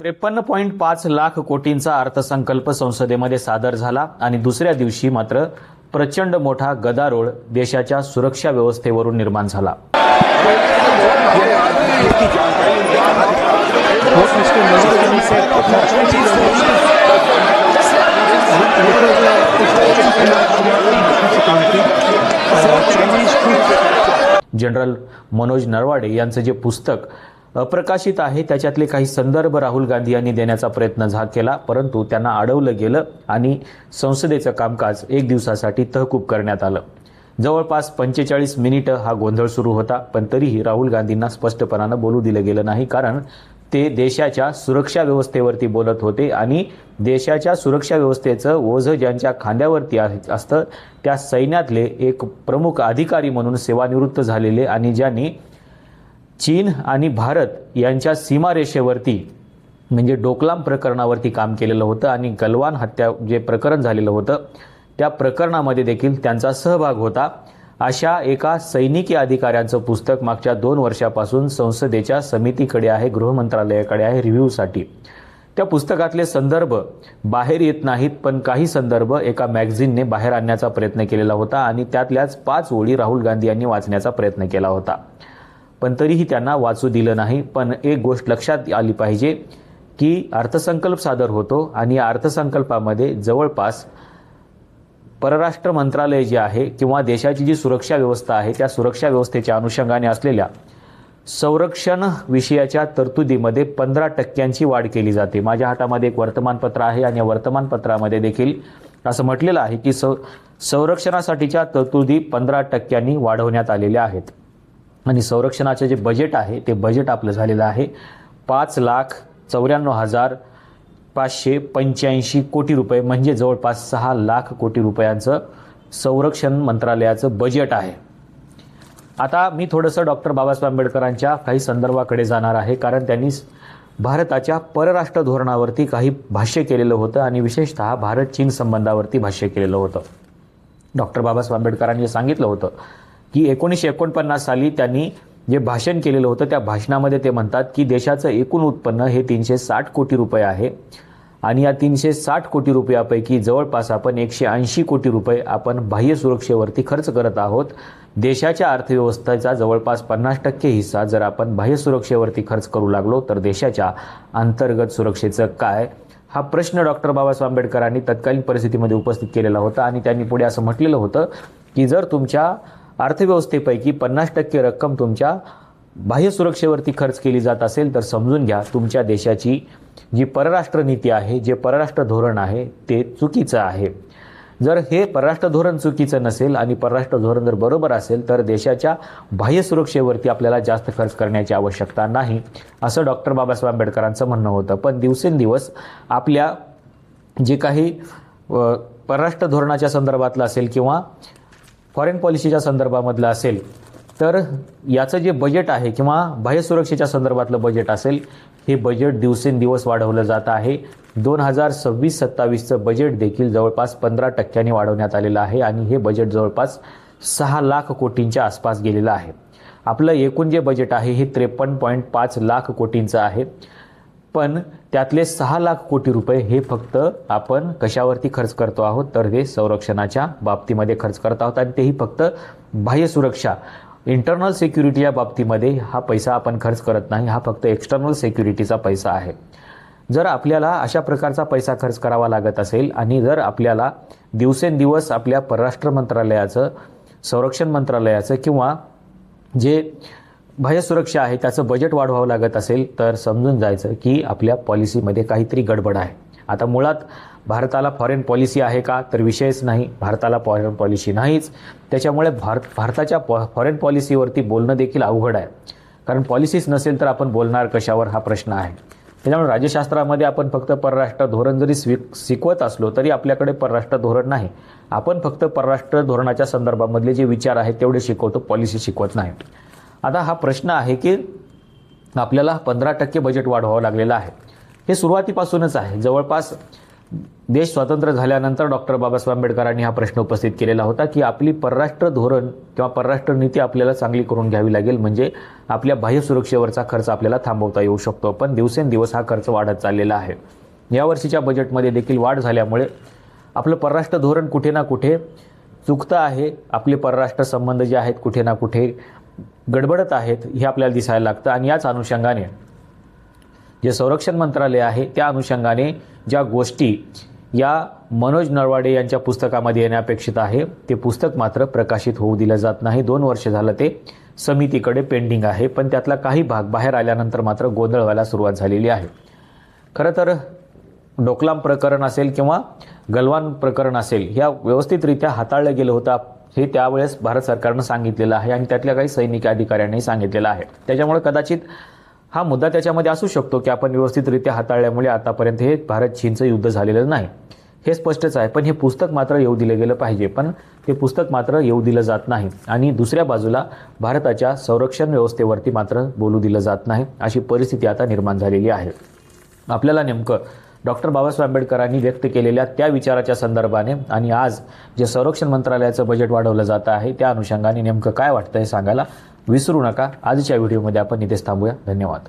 त्रेपन्न पॉईंट पाच लाख कोटींचा अर्थसंकल्प संसदेमध्ये सादर झाला आणि दुसऱ्या दिवशी मात्र प्रचंड मोठा गदारोळ देशाच्या सुरक्षा व्यवस्थेवरून निर्माण झाला. जनरल मनोज नरवाडे यांचं जे पुस्तक अप्रकाशित आहे. त्याच्यातले काही संदर्भ राहुल गांधी यांनी देण्याचा प्रयत्न झा केला परंतु त्यांना अडवलं गेलं आणि संसदेचं कामकाज एक दिवसासाठी तहकूब करण्यात आलं. जवळपास पंचेचाळीस मिनिटं हा गोंधळ सुरू होता पण तरीही राहुल गांधींना स्पष्टपणानं बोलू दिलं गेलं नाही कारण ते देशाच्या सुरक्षा व्यवस्थेवरती बोलत होते आणि देशाच्या सुरक्षा व्यवस्थेचं ओझं ज्यांच्या खांद्यावरती आहे- असतं त्या सैन्यातले एक प्रमुख अधिकारी म्हणून सेवानिवृत्त झालेले आणि ज्यांनी चीन आणि भारत यांच्या सीमारेषेवरती म्हणजे डोकलाम प्रकरणावरती काम केलेलं होतं आणि गलवान हत्या जे प्रकरण झालेलं होतं त्या प्रकरणामध्ये देखील त्यांचा सहभाग होता. अशा एका सैनिकी अधिकाऱ्यांचं पुस्तक मागच्या दोन वर्षापासून संसदेच्या समितीकडे आहे गृहमंत्रालयाकडे आहे रिव्ह्यूसाठी. त्या पुस्तकातले संदर्भ बाहेर येत नाहीत पण काही संदर्भ एका मॅगझिनने बाहेर आणण्याचा प्रयत्न केलेला होता आणि त्यातल्याच पाच ओळी राहुल गांधी यांनी वाचण्याचा प्रयत्न केला होता. पण तरीही त्यांना वाचू दिलं नाही. पण एक गोष्ट लक्षात आली पाहिजे की अर्थसंकल्प सादर होतो आणि या अर्थसंकल्पामध्ये जवळपास परराष्ट्र मंत्रालय जे आहे किंवा देशाची जी सुरक्षा व्यवस्था आहे त्या सुरक्षा व्यवस्थेच्या अनुषंगाने असलेल्या संरक्षण विषयाच्या तरतुदीमध्ये पंधरा टक्क्यांची वाढ केली जाते. माझ्या हातामध्ये एक वर्तमानपत्र आहे आणि या वर्तमानपत्रामध्ये देखील असं म्हटलेलं आहे की स संरक्षणासाठीच्या तरतुदी पंधरा टक्क्यांनी वाढवण्यात आलेल्या आहेत. आणि संरक्षणाचं जे बजेट आहे ते बजेट आपलं झालेलं आहे. पाच लाख चौऱ्याण्णव हजार पाचशे पंच्याऐंशी कोटी रुपये म्हणजे जवळपास सहा लाख कोटी रुपयांचं संरक्षण मंत्रालयाचं बजेट आहे. आता मी थोडंसं डॉक्टर बाबासाहेब आंबेडकरांच्या काही संदर्भाकडे जाणार आहे कारण त्यांनी भारताच्या परराष्ट्र धोरणावरती काही भाष्य केलेलं होतं आणि विशेषतः भारत चीन संबंधावरती भाष्य केलेलं होतं. डॉक्टर बाबासाहेब आंबेडकरांनी सांगितलं होतं की एकोणीसशे एकोणपन्नास साली त्यांनी जे भाषण केलेलं होतं त्या भाषणामध्ये ते म्हणतात की देशाचं एकूण उत्पन्न हे तीनशे साठ कोटी रुपये आहे. आणि या तीनशे साठ कोटी रुपयापैकी जवळपास आपण एकशे ऐंशी कोटी रुपये आपण बाह्य सुरक्षेवरती खर्च करत आहोत. देशाच्या अर्थव्यवस्थेचा जवळपास पन्नास टक्के हिस्सा जर आपण बाह्य सुरक्षेवरती खर्च करू लागलो तर देशाच्या अंतर्गत सुरक्षेचं काय? हा प्रश्न डॉक्टर बाबासाहेब आंबेडकरांनी तत्कालीन परिस्थितीमध्ये उपस्थित केलेला होता आणि त्यांनी पुढे असं म्हटलेलं होतं की जर तुमच्या अर्थव्यवस्थेपैकी पन्नास टक्के रक्कम तुमच्या बाह्य सुरक्षेवरती खर्च केली जात असेल तर समजून घ्या तुमच्या देशाची जी परराष्ट्र नीती आहे जे परराष्ट्र धोरण आहे ते चुकीचं आहे. जर हे परराष्ट्र धोरण चुकीचं नसेल आणि परराष्ट्र धोरण जर बरोबर असेल तर देशाच्या बाह्य सुरक्षेवरती आपल्याला जास्त खर्च करण्याची आवश्यकता नाही असं डॉक्टर बाबासाहेब आंबेडकरांचं म्हणणं होतं. पण दिवसेंदिवस आपल्या जे काही परराष्ट्र धोरणाच्या संदर्भातलं असेल किंवा फॉरेन पॉलिसीच्या संदर्भामधलं असेल तर याचं जे बजेट आहे किंवा बाह्यसुरक्षेच्या संदर्भातलं बजेट असेल हे बजेट दिवसेंदिवस वाढवलं जात आहे. दोन हजार सव्वीस सत्तावीसचं बजेट देखील जवळपास पंधरा टक्क्यांनी वाढवण्यात आलेलं आहे आणि हे बजेट जवळपास सहा लाख कोटींच्या आसपास गेलेलं आहे. आपलं एकूण जे बजेट आहे हे त्रेपन्न पॉईंट पाच लाख कोटींचं आहे. पण त्यातले सहा लाख कोटी रुपये हे फक्त आपण कशावरती खर्च करतो आहोत? तर ते संरक्षणाच्या बाबतीमध्ये खर्च करत आहोत आणि तेही फक्त बाह्य सुरक्षा. इंटरनल सिक्युरिटीच्या बाबतीमध्ये हा पैसा आपण खर्च करत नाही हा फक्त एक्सटर्नल सिक्युरिटीचा पैसा आहे. जर आपल्याला अशा प्रकारचा पैसा खर्च करावा लागत असेल आणि जर आपल्याला दिवसेंदिवस आपल्या परराष्ट्र मंत्रालयाचं संरक्षण मंत्रालयाचं किंवा जे भयसुरक्षा सुरक्षा आहे त्याचं बजेट वाढवावं लागत असेल तर समजून जायचं की आपल्या पॉलिसीमध्ये काहीतरी गडबड आहे. आता मुळात भारताला फॉरेन पॉलिसी आहे का? तर विषयच नाही. भारताला फॉरेन पॉलिसी नाहीच. त्याच्यामुळे भारत भारताच्या पॉ फॉरेन पॉलिसीवरती बोलणं देखील अवघड आहे. कारण पॉलिसीच नसेल तर आपण बोलणार कशावर? हा प्रश्न आहे. त्याच्यामुळे राज्यशास्त्रामध्ये आपण फक्त परराष्ट्र धोरण जरी स्वी शिकवत असलो तरी आपल्याकडे परराष्ट्र धोरण नाही. आपण फक्त परराष्ट्र धोरणाच्या संदर्भामधले जे विचार आहेत तेवढे शिकवतो पॉलिसी शिकवत नाही. आता हा प्रश्न आहे की आपल्याला पंधरा टक्के बजेट वाढवावं लागलेलं आहे. हे सुरुवातीपासूनच आहे. जवळपास देश स्वतंत्र झाल्यानंतर डॉक्टर बाबासाहेब आंबेडकरांनी हा प्रश्न उपस्थित केलेला होता की आपली परराष्ट्र धोरण किंवा परराष्ट्र नीती आपल्याला चांगली करून घ्यावी लागेल म्हणजे आपल्या बाह्य सुरक्षेवरचा खर्च आपल्याला थांबवता येऊ शकतो. पण दिवसेंदिवस हा खर्च वाढत चाललेला आहे. यावर्षीच्या बजेटमध्ये देखील वाढ झाल्यामुळे आपलं परराष्ट्र धोरण कुठे ना कुठे चुकतं आहे. आपले परराष्ट्र संबंध जे आहेत कुठे ना कुठे गडबडत आहेत हे आपल्याला दिसायला लागतं. आणि याच अनुषंगाने जे संरक्षण मंत्रालय आहे त्या अनुषंगाने ज्या गोष्टी या मनोज नरवाडे यांच्या पुस्तकामध्ये येणे अपेक्षित आहे ते पुस्तक मात्र प्रकाशित होऊ दिलं जात नाही. दोन वर्ष झालं ते समितीकडे पेंडिंग आहे पण त्यातला काही भाग बाहेर आल्यानंतर मात्र गोंधळ व्हायला सुरुवात झालेली आहे. खरं तर डोकलाम प्रकरण असेल किंवा गलवान प्रकरण असेल ह्या व्यवस्थितरित्या हाताळलं गेलं होतं. हे त्यावेळेस भारत सरकारनं सांगितलेलं आहे आणि त्यातल्या काही सैनिक अधिकाऱ्यांनी सांगितलेलं आहे. त्याच्यामुळे कदाचित हा मुद्दा त्याच्यामध्ये असू शकतो की आपण व्यवस्थितरित्या हाताळल्यामुळे आतापर्यंत हे भारत चीनचं युद्ध झालेलं नाही. हे स्पष्टच आहे. पण हे पुस्तक मात्र येऊ दिलं गेलं पाहिजे. पण ते पुस्तक मात्र येऊ दिलं जात नाही. आणि दुसऱ्या बाजूला भारताच्या संरक्षण व्यवस्थेवरती मात्र बोलू दिलं जात नाही. अशी परिस्थिती आता निर्माण झालेली आहे. आपल्याला नेमकं डॉक्टर बाबासाहेब आंबेडकरांनी व्यक्त केलेल्या त्या विचाराच्या संदर्भाने आणि आज जे संरक्षण मंत्रालयाचं बजेट वाढवलं जात आहे त्या अनुषंगाने नेमकं काय वाटतं हे सांगायला विसरू नका. आजच्या व्हिडिओमध्ये आपण इथेच थांबूया. धन्यवाद.